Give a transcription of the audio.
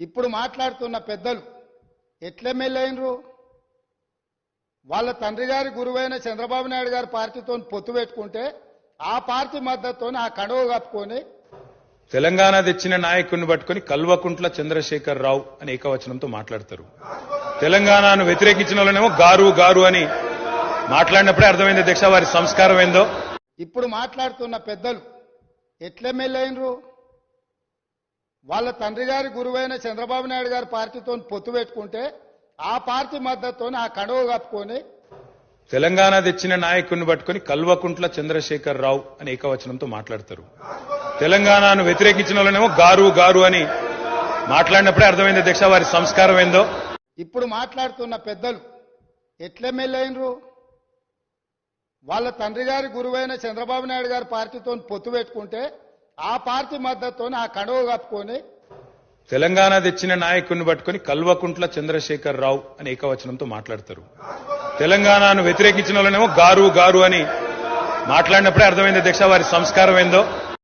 ఇప్పుడు మాట్లాడుతున్న పెద్దలు ఎట్లెమ్మెల్యే అయినరు? వాళ్ళ తండ్రి గారి గురువైన చంద్రబాబు నాయుడు గారి పార్టీతో పొత్తు పెట్టుకుంటే ఆ పార్టీ మద్దతుతో ఆ కడువ కప్పుకొని తెలంగాణ తెచ్చిన నాయకుడిని పట్టుకొని కల్వకుంట్ల చంద్రశేఖర్ రావు అని ఏకవచనంతో మాట్లాడతారు. తెలంగాణను వ్యతిరేకించిన వాళ్ళనేమో గారు గారు అని మాట్లాడినప్పుడే అర్థమైంది అధ్యక్ష వారి సంస్కారం ఏందో. ఇప్పుడు మాట్లాడుతున్న పెద్దలు ఎట్లెమ్మెల్యే అయినరు? వాళ్ళ తండ్రి గారి గురువైన చంద్రబాబు నాయుడు గారి పార్టీతో పొత్తు పెట్టుకుంటే ఆ పార్టీ మద్దతుతో ఆ కడువ కప్పుకొని తెలంగాణ తెచ్చిన నాయకుడిని పట్టుకొని కల్వకుంట్ల చంద్రశేఖర్ రావు అని ఏకవచనంతో మాట్లాడతారు. తెలంగాణను వ్యతిరేకించిన వాళ్ళనేమో గారు గారు అని మాట్లాడినప్పుడే అర్థమైంది అధ్యక్ష వారి సంస్కారం ఏందో. ఇప్పుడు మాట్లాడుతున్న పెద్దలు ఎట్లెమ్మెల్యే అయినరు? వాళ్ళ తండ్రి గారి గురువైన చంద్రబాబు నాయుడు గారి పార్టీతో పొత్తు పెట్టుకుంటే ఆ పార్టీ మద్దతుతో ఆ కడువ కప్పుకొని తెలంగాణ తెచ్చిన నాయకుడిని పట్టుకొని కల్వకుంట్ల చంద్రశేఖర్ రావు అని ఏకవచనంతో మాట్లాడతారు. తెలంగాణను వ్యతిరేకించిన వాళ్ళనేమో గారు గారు అని మాట్లాడినప్పుడే అర్థమైంది అధ్యక్ష వారి సంస్కారం ఏందో.